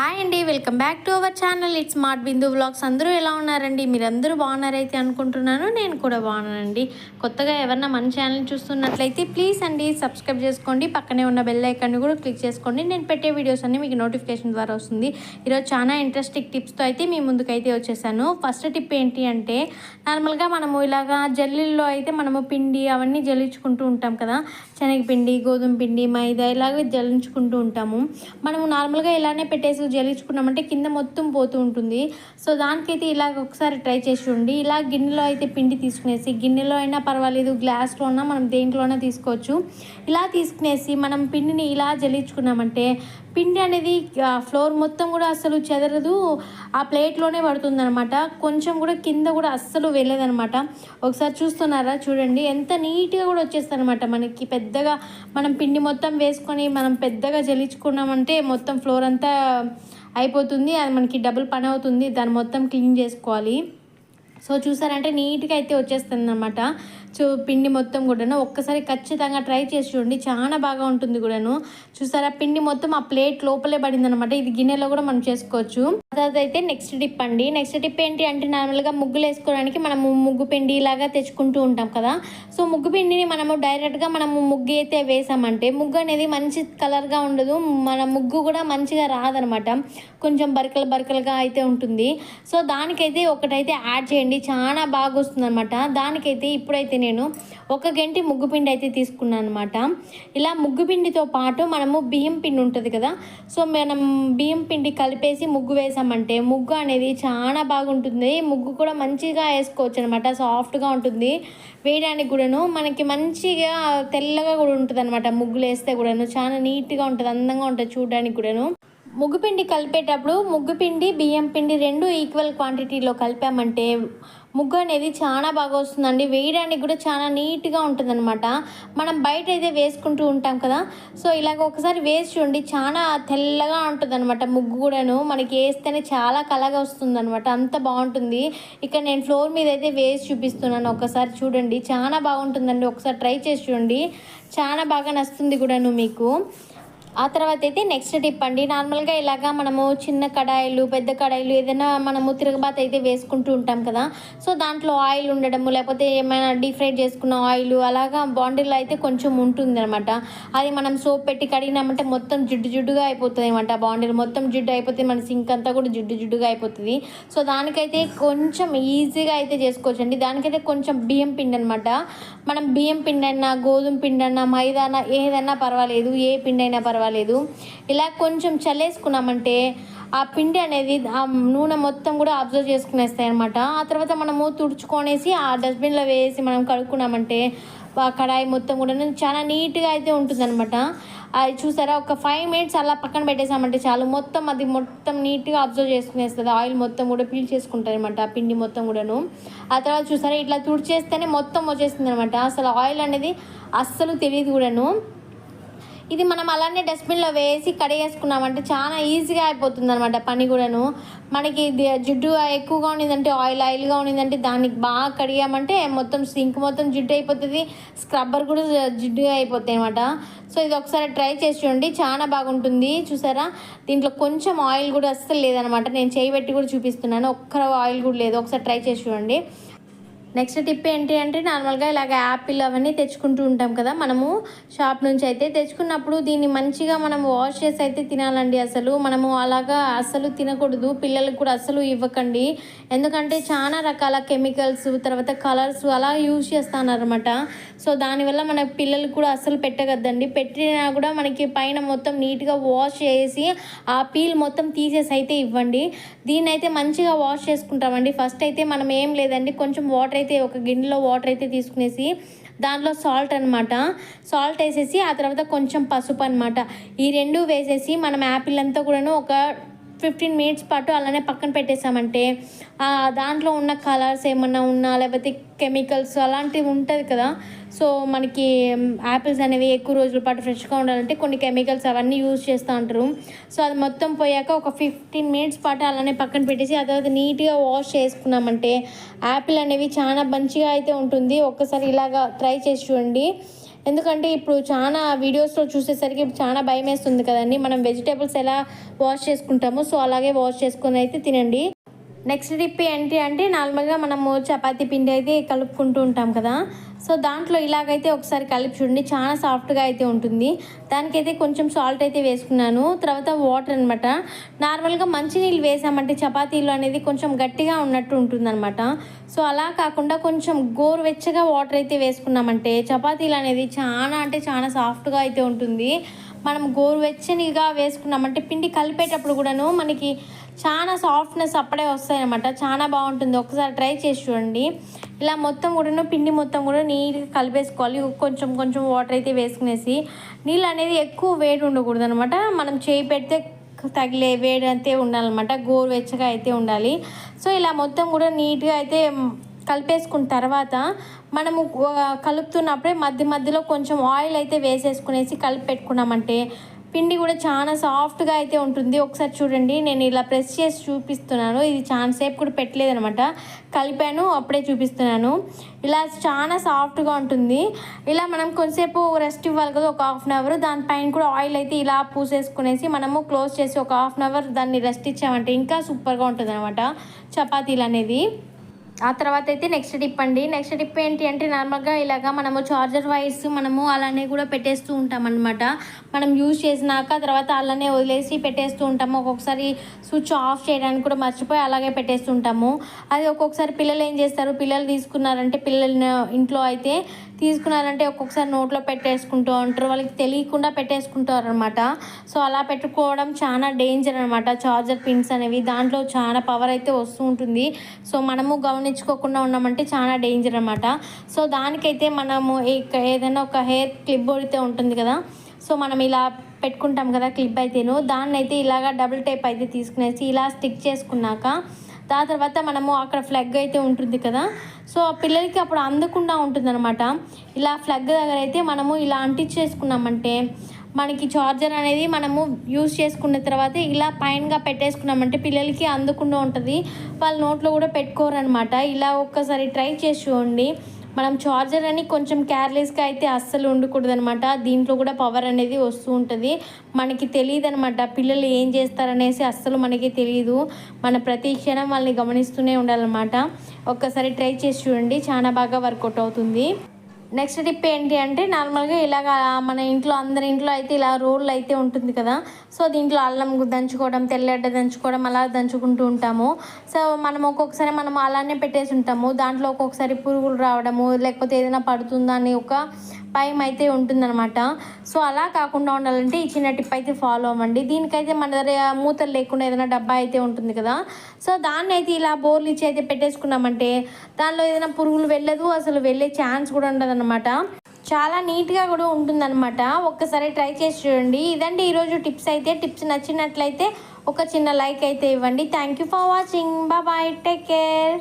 Hi అండి welcome back to our channel. It's smart Bindu vlogs అందరూ ఎలా ఉన్నారండి? మీరందరూ బాగున్నారైతే అనుకుంటున్నాను? నేను కూడా బాగున్నానండి. కొత్తగా ఎవరన్నా మన ఛానల్ చూస్తున్నట్లయితే ప్లీజ్ అండి సబ్స్క్రైబ్ చేసుకోండి. పక్కనే ఉన్న బెల్ ఐకాన్ని కూడా క్లిక్ చేసుకోండి. నేను పెట్టే వీడియోస్ అన్ని మీకు నోటిఫికేషన్ ద్వారా వస్తుంది. ఈరోజు చాలా ఇంట్రెస్టింగ్ టిప్స్తో అయితే మీ ముందుకైతే వచ్చేసాను. ఫస్ట్ టిప్ ఏంటి అంటే నార్మల్గా మనము ఇలాగా జల్లీల్లో అయితే మనము పిండి అవన్నీ జల్లించుకుంటూ ఉంటాం కదా. శనగపిండి గోధుమ పిండి మైదా ఇలాగ జల్లించుకుంటూ ఉంటాము. మనము నార్మల్గా ఇలానే పెట్టేసి జల్లించుకున్నామంటే కింద మొత్తం పోతూ ఉంటుంది. సో దానికైతే ఇలాగ ఒకసారి ట్రై చేసి ఉండి ఇలా గిన్నెలో అయితే పిండి తీసుకునేసి గిన్నెలో అయినా పర్వాలేదు గ్లాస్లో మనం దేంట్లోనే తీసుకోవచ్చు. ఇలా తీసుకునేసి మనం పిండిని ఇలా జల్లించుకున్నామంటే పిండి అనేది ఆ, ఫ్లోర్ మొత్తం కూడా అస్సలు చెదరదు. ఆ ప్లేట్లోనే పడుతుంది అనమాట కొంచెం కూడా కింద కూడా అస్సలు వెళ్ళేదనమాట ఒకసారి చూస్తున్నారా? చూడండి. ఎంత నీట్గా కూడా వచ్చేస్తుంది అనమాట మనకి. పెద్దగా మనం పిండి మొత్తం వేసుకొని మనం పెద్దగా జల్లించుకున్నామంటే మొత్తం ఫ్లోర్ అంతా అయిపోతుంది. అది మనకి డబుల్ పని అవుతుంది. దాన్ని మొత్తం క్లీన్ చేసుకోవాలి. సో చూసారంటే నీట్గా అయితే వచ్చేస్తుంది అనమాట సో పిండి మొత్తం కూడాను ఒక్కసారి ఖచ్చితంగా ట్రై చేసి చూడండి. చాలా బాగా ఉంటుంది కూడాను. చూసారా? పిండి మొత్తం ఆ ప్లేట్ లోపలే పడింది అనమాట ఇది గిన్నెలో కూడా మనం చేసుకోవచ్చు. తర్వాత అయితే నెక్స్ట్ టిప్ అండి. నెక్స్ట్ టిప్ ఏంటి అంటే నార్మల్గా ముగ్గులు వేసుకోవడానికి మనము ముగ్గు పిండి ఇలాగా తెచ్చుకుంటూ ఉంటాం కదా. సో ముగ్గు పిండిని మనము డైరెక్ట్గా మనము ముగ్గు అయితే వేసామంటే ముగ్గు అనేది మంచి కలర్గా ఉండదు. మన ముగ్గు కూడా మంచిగా రాదనమాట కొంచెం బరకలు బరకలుగా అయితే ఉంటుంది. సో దానికైతే ఒకటైతే యాడ్ చేయండి. చాలా బాగా వస్తుంది అనమాట దానికైతే ఇప్పుడైతే నేను ఒక గంటి ముగ్గు పిండి అయితే తీసుకున్నాను అనమాట ఇలా ముగ్గు పిండితో పాటు మనము బియ్యం పిండి ఉంటుంది కదా సో మనం బియ్యం పిండి కలిపేసి ముగ్గు వేసామంటే ముగ్గు అనేది చాలా బాగుంటుంది. ముగ్గు కూడా మంచిగా వేసుకోవచ్చు అనమాట సాఫ్ట్గా ఉంటుంది. వేయడానికి కూడాను మనకి మంచిగా తెల్లగా కూడా ఉంటుంది అనమాట ముగ్గులు వేస్తే కూడాను చాలా నీట్గా ఉంటుంది అందంగా ఉంటుంది చూడడానికి కూడాను. ముగ్గు పిండి కలిపేటప్పుడు ముగ్గుపిండి బియ్యం పిండి రెండు ఈక్వల్ క్వాంటిటీలో కలిపామంటే ముగ్గు అనేది చాలా బాగా వస్తుందండి. వేయడానికి కూడా చాలా నీట్గా ఉంటుందన్నమాట. మనం బయట అయితే వేసుకుంటూ ఉంటాం కదా. సో ఇలాగ ఒకసారి వేసి చూడండి. చాలా తెల్లగా ఉంటుందన్నమాట ముగ్గు కూడాను. మనకి వేస్తేనే చాలా కలగా వస్తుందన్నమాట. అంత బాగుంటుంది. ఇక్కడ నేను ఫ్లోర్ మీద అయితే వేసి చూపిస్తున్నాను. ఒకసారి చూడండి. చాలా బాగుంటుందండి. ఒకసారి ట్రై చేసి చూడండి. చాలా బాగా నచ్చుతుంది కూడాను మీకు. ఆ తర్వాత అయితే నెక్స్ట్ టిప్ అండి. నార్మల్గా ఇలాగా మనము చిన్న కడాయిలు పెద్ద కడాయిలు ఏదైనా మనము తిరగబాత అయితే వేసుకుంటూ ఉంటాం కదా. సో దాంట్లో ఆయిల్ ఉండడము లేకపోతే ఏమైనా డీప్ ఫ్రై చేసుకున్న ఆయిల్ అలాగా బాండీలో అయితే కొంచెం ఉంటుందనమాట అది మనం సోప్ పెట్టి కడిగినామంటే మొత్తం జిడ్డు జిడ్డుగా అయిపోతుంది అనమాట బాండీలు మొత్తం జిడ్డు అయిపోతే మన సింక్ అంతా కూడా జిడ్డు జిడ్డుగా అయిపోతుంది. సో దానికైతే కొంచెం ఈజీగా అయితే చేసుకోవచ్చు అండి దానికైతే కొంచెం బియ్యం పిండి అనమాట మనం బియ్యం పిండి అయినా గోధుమ పిండి అయినా మైదానా ఏదైనా పర్వాలేదు. ఏ పిండి అయినా పర్వాలేదు. పర్వాలేదు. ఇలా కొంచెం చల్లేసుకున్నామంటే ఆ పిండి అనేది ఆ నూనె మొత్తం కూడా అబ్జర్వ్ చేసుకునేస్తాయి అనమాట ఆ తర్వాత మనము తుడుచుకొనేసి ఆ డస్ట్బిన్లో వేసి మనం కడుక్కున్నామంటే ఆ కడాయి మొత్తం కూడా చాలా నీట్గా అయితే ఉంటుందన్నమాట. అది చూసారా ఒక ఫైవ్ మినిట్స్ అలా పక్కన పెట్టేసామంటే చాలు. మొత్తం అది మొత్తం నీట్గా అబ్జర్వ్ చేసుకునేస్తుంది. ఆయిల్ మొత్తం కూడా పీల్ చేసుకుంటారనమాట అనమాట ఆ పిండి మొత్తం కూడాను. ఆ తర్వాత చూసారా ఇట్లా తుడిచేస్తేనే మొత్తం వచ్చేస్తుంది అనమాట అసలు ఆయిల్ అనేది అస్సలు తెలియదు కూడాను. ఇది మనం అలానే డస్ట్బిన్లో వేసి కడిగేసుకున్నామంటే చాలా ఈజీగా అయిపోతుంది అనమాట పని కూడాను. మనకి ఇది జిడ్డు ఎక్కువగా ఉన్నదంటే ఆయిల్ ఆయిల్గా ఉన్నదంటే దానికి బాగా కడిగామంటే మొత్తం సింక్ మొత్తం జిడ్డు అయిపోతుంది స్క్రబ్బర్ కూడా జిడ్డుగా అయిపోతాయి అనమాట సో ఇది ఒకసారి ట్రై చేసి చూడండి చాలా బాగుంటుంది. చూసారా? దీంట్లో కొంచెం ఆయిల్ కూడా అస్సలు లేదనమాట నేను చేయి పెట్టి కూడా చూపిస్తున్నాను. ఒక్కరు ఆయిల్ కూడా లేదు. ఒకసారి ట్రై చేసి చూడండి. నెక్స్ట్ టిప్ ఏంటి అంటే నార్మల్గా ఇలాగ యాపిల్ అవన్నీ తెచ్చుకుంటూ ఉంటాం కదా మనము షాప్ నుంచి అయితే. తెచ్చుకున్నప్పుడు దీన్ని మంచిగా మనం వాష్ చేసి అయితే తినాలండి అసలు. మనము అలాగా అసలు తినకూడదు పిల్లలకు కూడా అసలు ఇవ్వకండి. ఎందుకంటే చాలా రకాల కెమికల్స్ తర్వాత కలర్స్ అలా యూజ్ చేస్తానన్నమాట. సో దానివల్ల మన పిల్లలకు కూడా అసలు పెట్టగద్దండి. పెట్టినా కూడా మనకి పైన మొత్తం నీట్గా వాష్ చేసి ఆ పీల్ మొత్తం తీసేసి అయితే ఇవ్వండి. దీన్ని అయితే మంచిగా వాష్ చేసుకుంటామండి. ఫస్ట్ అయితే మనం ఏం లేదండి కొంచెం వాటర్ అయితే ఒక గిన్నెలో వాటర్ అయితే తీసుకునేసి దాంట్లో సాల్ట్ అనమాట సాల్ట్ వేసేసి ఆ తర్వాత కొంచెం పసుపు అనమాట ఈ రెండు వేసేసి మనం యాపిల్ అంతా కూడాను ఒక ఫిఫ్టీన్ మినిట్స్ పాటు అలానే పక్కన పెట్టేసామంటే దాంట్లో ఉన్న కలర్స్ ఏమన్నా ఉన్నా లేకపోతే కెమికల్స్ అలాంటివి ఉంటుంది కదా. సో మనకి యాపిల్స్ అనేవి ఎక్కువ రోజుల పాటు ఫ్రెష్గా ఉండాలంటే కొన్ని కెమికల్స్ అవన్నీ యూజ్ చేస్తూ ఉంటారు. సో అది మొత్తం పోయాక ఒక ఫిఫ్టీన్ మినిట్స్ పాటు అలానే పక్కన పెట్టేసి ఆ తర్వాత నీట్గా వాష్ చేసుకున్నామంటే యాపిల్ అనేవి చాలా మంచిగా అయితే ఉంటుంది. ఒక్కసారి ఇలాగా ట్రై చేసి చూడండి. ఎందుకంటే ఇప్పుడు చాలా వీడియోస్లో చూసేసరికి చాలా భయం వేస్తుంది కదండి. మనం వెజిటేబుల్స్ ఎలా వాష్ చేసుకుంటామో సో అలాగే వాష్ చేసుకొని అయితే తినండి. నెక్స్ట్ టిప్ ఏంటి అంటే నార్మల్గా మనము చపాతీ పిండి అయితే కలుపుకుంటూ ఉంటాం కదా. సో దాంట్లో ఇలాగైతే ఒకసారి కలిపి చూడండి. చాలా సాఫ్ట్గా అయితే ఉంటుంది. దానికైతే కొంచెం సాల్ట్ అయితే వేసుకున్నాను. తర్వాత వాటర్ అనమాట నార్మల్గా మంచినీళ్ళు వేసామంటే చపాతీలు అనేది కొంచెం గట్టిగా ఉన్నట్టు ఉంటుందన్నమాట. సో అలా కాకుండా కొంచెం గోరువెచ్చగా వాటర్ అయితే వేసుకున్నామంటే చపాతీలు అనేది చాలా అంటే చాలా సాఫ్ట్గా అయితే ఉంటుంది. మనం గోరువెచ్చనిగా వేసుకున్నామంటే పిండి కలిపేటప్పుడు కూడాను మనకి చాలా సాఫ్ట్నెస్ అప్పుడే వస్తాయన్నమాట. చాలా బాగుంటుంది. ఒకసారి ట్రై చేసి చూడండి. ఇలా మొత్తం కూడా పిండి మొత్తం కూడా నీట్గా కలిపేసుకోవాలి. కొంచెం కొంచెం వాటర్ అయితే వేసుకునేసి నీళ్ళు అనేది ఎక్కువ వేడి ఉండకూడదు అనమాట మనం చేయి పెడితే తగిలే వేడి అయితే ఉండాలన్నమాట. గోరువెచ్చగా అయితే ఉండాలి. సో ఇలా మొత్తం కూడా నీట్గా అయితే కలిపేసుకున్న తర్వాత మనము కలుపుతున్నప్పుడే మధ్య మధ్యలో కొంచెం ఆయిల్ అయితే వేసేసుకునేసి కలిపి పెట్టుకున్నామంటే పిండి కూడా చాలా సాఫ్ట్గా అయితే ఉంటుంది. ఒకసారి చూడండి. నేను ఇలా ప్రెస్ చేసి చూపిస్తున్నాను. ఇది చాలా సేపు కూడా పెట్టలేదు అనమాట కలిపాను అప్పుడే చూపిస్తున్నాను. ఇలా చాలా సాఫ్ట్గా ఉంటుంది. ఇలా మనం కొంతసేపు రెస్ట్ ఇవ్వాలి కదా ఒక హాఫ్ అన్ అవర్. దానిపైన కూడా ఆయిల్ అయితే ఇలా పూసేసుకునేసి మనము క్లోజ్ చేసి ఒక హాఫ్ అన్ అవర్ దాన్ని రెస్ట్ ఇచ్చామంటే ఇంకా సూపర్గా ఉంటుంది అనమాట చపాతీలు అనేది. ఆ తర్వాత అయితే నెక్స్ట్ టిప్ అండి. నెక్స్ట్ టిప్ ఏంటి అంటే నార్మల్గా ఇలాగా మనము చార్జర్ వైర్స్ మనము అలానే కూడా పెట్టేస్తూ ఉంటాం అనమాట మనం యూజ్ చేసినాక తర్వాత అలానే వదిలేసి పెట్టేస్తూ ఉంటాము. ఒక్కొక్కసారి స్విచ్ ఆఫ్ చేయడానికి కూడా మర్చిపోయి అలాగే పెట్టేస్తుంటాము అది ఒక్కొక్కసారి పిల్లలు ఏం చేస్తారు? పిల్లలు తీసుకున్నారంటే పిల్లల ఇంట్లో అయితే తీసుకున్నారంటే ఒక్కొక్కసారి నోట్లో పెట్టేసుకుంటూ ఉంటారు. వాళ్ళకి తెలియకుండా పెట్టేసుకుంటారు అనమాట సో అలా పెట్టుకోవడం చాలా డేంజర్ అనమాట చార్జర్ పిన్స్ అనేవి దాంట్లో చాలా పవర్ అయితే వస్తూ ఉంటుంది. సో మనము గమనించుకోకుండా ఉన్నామంటే చాలా డేంజర్ అనమాట సో దానికైతే మనము ఏదైనా ఒక హెయిర్ క్లిప్ అయితే ఉంటుంది కదా. సో మనం ఇలా పెట్టుకుంటాం కదా క్లిప్ అయితేను. దాన్ని అయితే ఇలాగ డబుల్ టైప్ అయితే తీసుకునేసి ఇలా స్టిక్ చేసుకున్నాక దాని తర్వాత మనము అక్కడ ఫ్లగ్ అయితే ఉంటుంది కదా. సో ఆ పిల్లలకి అప్పుడు అందకుండా ఉంటుందన్నమాట. ఇలా ఫ్లగ్ దగ్గర అయితే మనము ఇలా అంటించేసుకున్నామంటే మనకి చార్జర్ అనేది మనము యూస్ చేసుకున్న తర్వాత ఇలా పైనగా పెట్టేసుకున్నామంటే పిల్లలకి అందకుండా ఉంటుంది. వాళ్ళ నోట్లో కూడా పెట్టుకోరనమాట ఇలా ఒక్కసారి ట్రై చేసి చూడండి. మనం చార్జర్ అని కొంచెం కేర్లెస్గా అయితే అస్సలు ఉండకూడదు అనమాట దీంట్లో కూడా పవర్ అనేది వస్తూ ఉంటుంది. మనకి తెలియదు అనమాట పిల్లలు ఏం చేస్తారనేసి అస్సలు మనకి తెలియదు మన ప్రతి క్షణం వాళ్ళని గమనిస్తూనే ఉండాలన్నమాట. ఒక్కసారి ట్రై చేసి చూడండి. చాలా బాగా వర్కౌట్ అవుతుంది. నెక్స్ట్ టిప్ ఏంటి అంటే నార్మల్గా ఇలాగ మన ఇంట్లో అందరి ఇంట్లో అయితే ఇలా రోల్ అయితే ఉంటుంది కదా. సో దీంట్లో అల్లం దంచుకోవడం తెల్లడ్డ దంచుకోవడం అలా దంచుకుంటూ ఉంటాము. సో మనం ఒక్కొక్కసారి మనం అలానే పెట్టేసి ఉంటాము. దాంట్లో ఒక్కొక్కసారి పురుగులు రావడము లేకపోతే ఏదైనా పడుతుందా అని ఒక భయం అయితే ఉంటుందన్నమాట. సో అలా కాకుండా ఉండాలంటే ఈ చిన్న టిప్ అయితే ఫాలో అవ్వండి. దీనికైతే మన దగ్గర మూతలు లేకుండా ఏదైనా డబ్బా అయితే ఉంటుంది కదా. సో దాన్ని అయితే ఇలా బోర్లు ఇచ్చి అయితే పెట్టేసుకున్నామంటే దానిలో ఏదైనా పురుగులు వెళ్ళదు అసలు వెళ్ళే ఛాన్స్ కూడా ఉండదన్నమాట. చాలా నీట్గా కూడా ఉంటుందన్నమాట. ఒక్కసారి ట్రై చేసి చూడండి. ఇదండి ఈరోజు టిప్స్ అయితే. టిప్స్ నచ్చినట్లయితే ఒక చిన్న లైక్ అయితే ఇవ్వండి. Thank you for watching. Bye. Take care.